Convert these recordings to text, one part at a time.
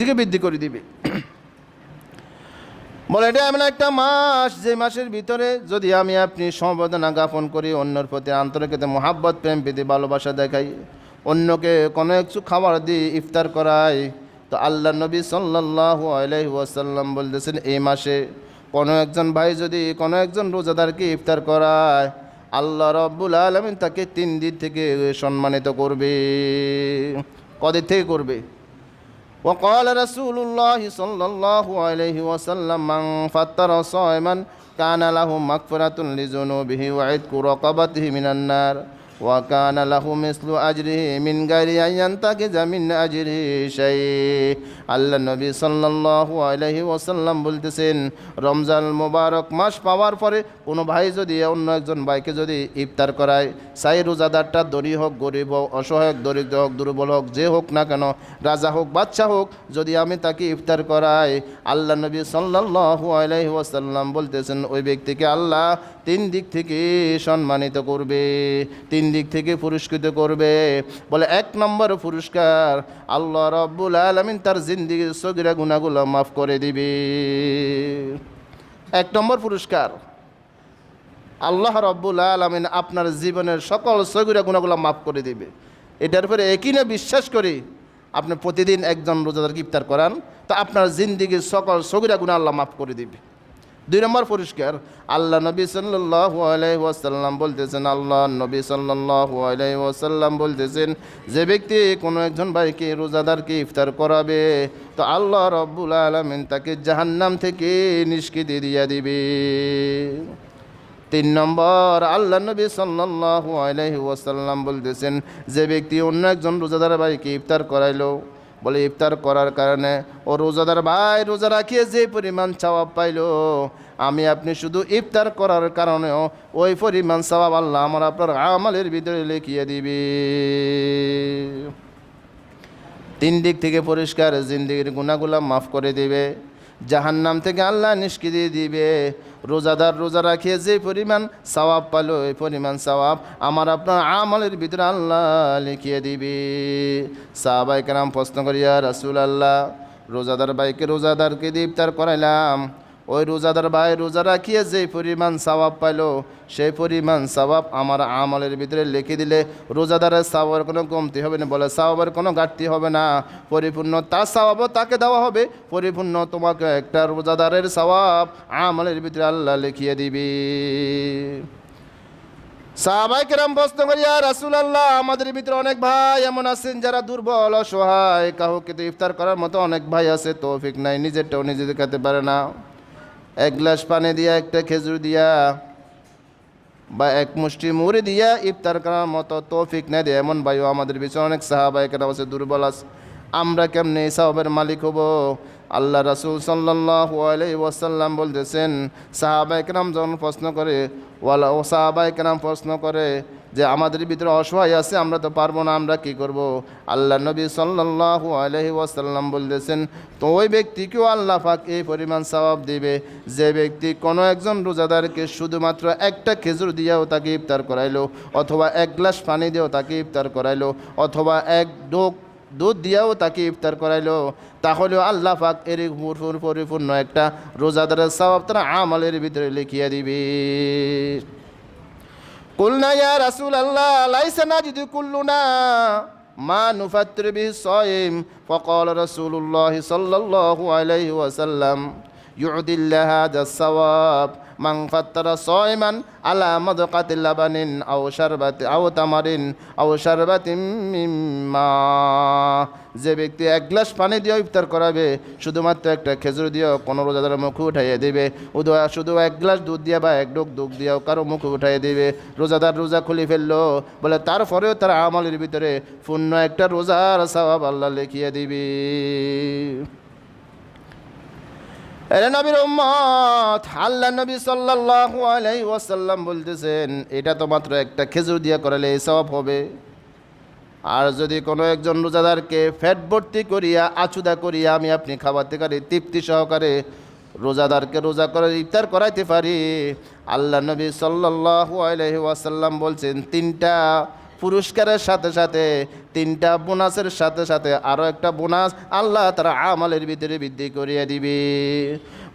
থেকে বৃদ্ধি করে দিবে। বলে, এটা এমন একটা মাস, যে মাসের ভিতরে যদি আমি আপনি সমবেদনা জ্ঞাপন করি, অন্যর প্রতি আন্তরিকতা মোহাব্বত, প্রেম, প্রীতি, ভালোবাসা দেখাই, অন্যকে কোনো একটু খাবার দিয়ে ইফতার করাই। তো আল্লাহ নবী সাল্লাল্লাহু আলাইহি ওয়াসাল্লাম বলতেছেন, এই মাসে কোনো একজন ভাই যদি কোনো একজন রোজাদারকে ইফতার করায়, আল্লাহ রব্বুল আলমিন তাকে তিন দিন থেকে সম্মানিত করবে। কদিক থেকে করবে? وقال رسول الله صلى الله عليه وسلم من فطر صائما كان له مغفرة لذنوبه وعتق رقبته من النار وكان له مثل أجره من غير أن ينتقز من أجره شيء আল্লাহ নবী সাল্লাল্লাহু আলাইহি ওয়াসাল্লাম বলতেছেন রমজান মোবারক মাস পাওয়ার পরে কোনো ভাই যদি অন্য একজন ভাইকে যদি ইফতার করায় সাই রোজাদারটা দরি হোক গরিব হোক অসহায় হোক, দরিদ্র হোক দুর্বল হোক যে হোক না কেন রাজা হোক বাচ্চা হোক যদি আমি তাকে ইফতার করাই আল্লাহ নবী সাল্লাল্লাহু আলাইহি ওয়াসাল্লাম বলতেছেন ওই ব্যক্তিকে আল্লাহ তিন দিক থেকে সম্মানিত করবে, তিন দিক থেকে পুরস্কৃত করবে। বলে, এক নম্বর পুরস্কার আল্লাহ রব্বুল আলমিন তার জিন্দিগির সগিরা গুণাগুলো মাফ করে দিবে। এক নম্বর পুরস্কার, আল্লাহ রব্বুল আলমিন আপনার জীবনের সকল সগিরা গুণাগুলো মাফ করে দিবে। এটার পরে একই না বিশ্বাস করি আপনি প্রতিদিন একজন রোজাদার ইফতার করান, তা আপনার জিন্দিগির সকল সগিরা গুণা আল্লাহ মাফ করে দিবে। দুই নম্বর পরিষ্কার আল্লাহ নবী সাল্লাহ ওয়াসাল্লাম বলতেছেন আল্লাহ নবী সাল্লাহ ওয়াসাল্লাম বলতেছেন, যে ব্যক্তি কোনো একজন ভাইকে রোজাদারকে ইফতার করাবে, তো আল্লাহ রব্বুল আলমিন তাকে জাহান্নাম থেকে নিষ্কৃতি দিয়া দিবে। তিন নম্বর আল্লাহ নবী সাল্লাল্লাহু আলাইহি বলতেছেন, যে ব্যক্তি অন্য একজন রোজাদার ভাইকে ইফতার করাইলো বলে ইফতার করার কারণে, ও রোজাদার ভাই, রোজা রাখিয়ে যে পরিমাণ সওয়াব পাইল, আমি আপনি শুধু ইফতার করার কারণেও ওই পরিমাণ সওয়াব আল্লাহ আমার আপনার আমালের ভিতরে লিখিয়ে দিবে। তিন দিক থেকে পরিষ্কার, জিন্দিগির গুণাগুলা মাফ করে দিবে। জাহান্নাম থেকে আল্লাহ নিষ্কৃতি দিবে। রোজাদার রোজা রাখিয়ে যে পরিমাণ সওয়াব পালো, ওই পরিমাণ সওয়াব আমার আপনার আমলের ভিতরে আল্লাহ লিখিয়ে দিবে। সাহাবাই কেরাম প্রশ্ন করিয়া রাসুল আল্লাহ রোজাদার বাইকে রোজাদারকে দিয়ে ইফতার করাইলাম। ওই রোজাদার ভাই রোজা রাখিয়ে যে পরিমাণ সওয়াব পাইলো, সেই পরিমাণ সওয়াব আমার আমলের ভিতরে লিখে দিলে রোজাদারের সওয়াবের কোনো কমতি হবে না। বলে সওয়াবের কোনো ঘাটতি হবে না। পরিপূর্ণ তার সওয়াবও তাকে দেওয়া হবে। পরিপূর্ণ তোমাকে একটা রোজাদারের সওয়াব আমলের ভিতরে আল্লাহ লিখিয়ে দিবি। সাহাবাই কেরাম প্রশ্ন রাসুল আল্লাহ আমাদের ভিতরে অনেক ভাই এমন আছেন যারা দুর্বল, অসহায়, কাউকে তো ইফতার করার মতো অনেক ভাই আছে, তৌফিক নাই, নিজেরটাও নিজে খেতে পারে না। এক গ্লাস পানি দিয়া, একটা খেজুর দিয়া বা এক মুষ্টি মুড়ি দিয়া ইফতার করার মতো তৌফিক না দিয়ে। এমন ভাইও আমাদের পিছনে অনেক সাহাবাই কেন আছে, দুর্বল আছে। আমরা কেমনে সাহাবের মালিক হব? আল্লাহ রাসুল সাল্লাহ ওয়াসাল্লাম বলতেছেন সাহাবাই কেরাম যখন প্রশ্ন করে, ওয়ালা ও সাহাবাই কেরাম প্রশ্ন করে যে আমাদের ভিতরে অসহায় আছে, আমরা তো পারব না, আমরা কি করব? আল্লাহ নবী সাল্লাহ আলহি ওয়াসাল্লাম বলতেছেন, তো ওই ব্যক্তিকেও আল্লাহ পাক এই পরিমাণ সওয়াব দিবে। যে ব্যক্তি কোনো একজন রোজাদারকে শুধুমাত্র একটা খেজুর দিয়েও তাকে ইফতার করাইলো, অথবা এক গ্লাস পানি দিয়েও তাকে ইফতার করাইলো, অথবা এক ডোক দুধ দিয়েও তাকে ইফতার করাইলো, তাহলেও আল্লাহ পাক এর পরিপূর্ণ- একটা রোজাদারের সওয়াব তারা আমলের ভিতরে লিখিয়ে দিবে। কুলনা ইয়া রাসুল আল্লাহ লাইসানা যদি কুল্লুনা মা নুফাত্রিবি সয়েম ফকল রসুল্লাহ সাল্লাহ আলাইহি ওয়াসাল্লাম। ইউদিল্লা হাজা সওয়াব মাং ফাত্তারা সয়মান আলা মাদকাতিল লাবানিন আও শারবাতি, আও তামারিন যে ব্যক্তি এক গ্লাস পানি দিয়ে ইফতার করাবে, শুধুমাত্র একটা খেজুর দিয়েও কোনো রোজাদার মুখে উঠাইয়ে দেবে। উদয়া শুধু এক গ্লাস দুধ দিয়ে বা এক ডোক দুধ দিয়েও কারও মুখে উঠাইয়ে দেবে। রোজাদার রোজা খুলে ফেলল, বলে তারপরেও তার আমলের ভিতরে পূর্ণ একটা রোজার সবাব আল্লাহ লিখিয়ে দিবি। এরে নবীর উম্মত আল্লাহ নবী সাল্লাল্লাহু আলাইহি ওয়াসাল্লাম বলতেছেন, এটা তো মাত্র একটা খেজুর দিয়া করালে এই সওয়াব হবে। আর যদি কোনো একজন রোজাদারকে ফ্যাট ভর্তি করিয়া, আচুদা করিয়া আমি আপনি খাওয়াতে পারি তৃপ্তি সহকারে রোজাদারকে রোজা করে, ইফতার করাইতে পারি। আল্লাহ নবী সাল্লাল্লাহু আলাইহি ওয়াসাল্লাম বলছেন, তিনটা পুরস্কারের সাথে সাথে তিনটা বোনাসের সাথে সাথে আরও একটা বোনাস আল্লাহ তারা আমালের ভিতরে বৃদ্ধি করিয়ে দিবে।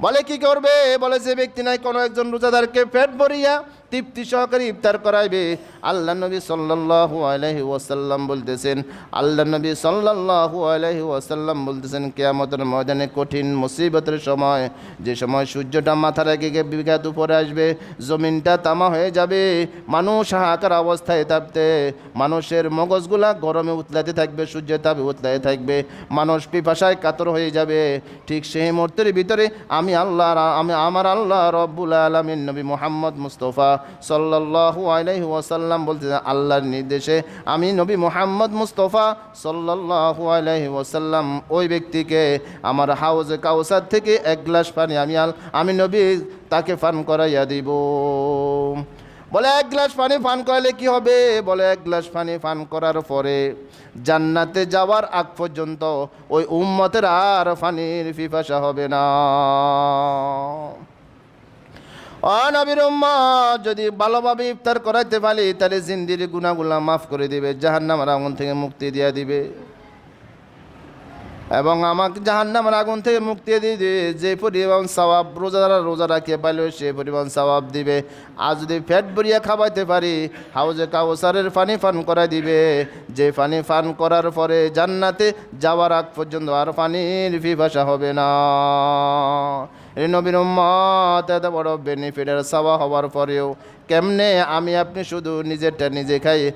বলে কি করবে? বলে যে ব্যক্তি নাই, কোনো একজন রোজাদারকে পেট ভরিয়া তৃপ্তি সহকারে ইফতার করাইবে। আল্লাহ নবী সাল্লাল্লাহু আলাইহি ওয়াসাল্লাম বলতেছেন আল্লাহ নবী সাল্লাল্লাহু আলাইহি ওয়াসাল্লাম বলতেছেন, কেয়ামতের ময়দানে কঠিন মুসিবতের সময়, যে সময় সূর্যটা মাথার আগে বিঘাত উপরে আসবে, জমিনটা তামা হয়ে যাবে, মানুষ হাহাকার অবস্থায় থাকতে মানুষের মগজগুলা গরমে উতলাতে থাকবে, সূর্যের তাপে উতলাতে থাকবে, মানুষ পিপাসায় কাতর হয়ে যাবে। ঠিক সেই মুহূর্তের ভিতরে আমি আল্লাহ আমি, আমার আল্লাহ রব্বুল আলমিন নবী মোহাম্মদ মুস্তফা সাল্লাল্লাহু আলাইহি ওয়াসাল্লাম বলতেছেন আল্লাহর নির্দেশে আমি নবী মোহাম্মদ মুস্তফা সাল্লাল্লাহু আলাইহি ওয়াসাল্লাম, ওই ব্যক্তিকে আমার হাউজে কাউসার থেকে এক গ্লাস পানি আমি আল, আমি নবী তাকে পান করাইয়া দিব। বলে, এক গ্লাস পানি পান করালে কি হবে? বলে, এক গ্লাস পানি পান করার পরে জান্নাতে যাওয়ার আগ পর্যন্ত ওই উম্মতের আর পানির পিপাসা হবে না। অনবীর যদি ভালোভাবে ইফতার করাইতে পারি, তাহলে জিন্দির গুণাগুলা মাফ করে দিবে, জাহান্নামের আগুন থেকে মুক্তি দিয়ে দিবে। এবং আমাকে জাহান্নামের আগুন থেকে মুক্তি দিয়ে দিবে। যে পরিমাণ সবাব রোজাদারা রোজা রাখিয়ে পাইল সে পরিমাণ সবাব দিবে। আর যদি ফ্যাট ভরিয়া খাওয়াইতে পারি, হাউজে কাউসারের পানি পান করাই দিবে। যে পানি পান করার পরে জান্নাতে যাওয়ার আগ পর্যন্ত আর পানির পিপাসা হবে না। নবীন উম্মত, এত বড় বেনিফিটের সাওয়া হওয়ার পরেও কেমনে আমি আপনি শুধু নিজেরটা নিজে খাই?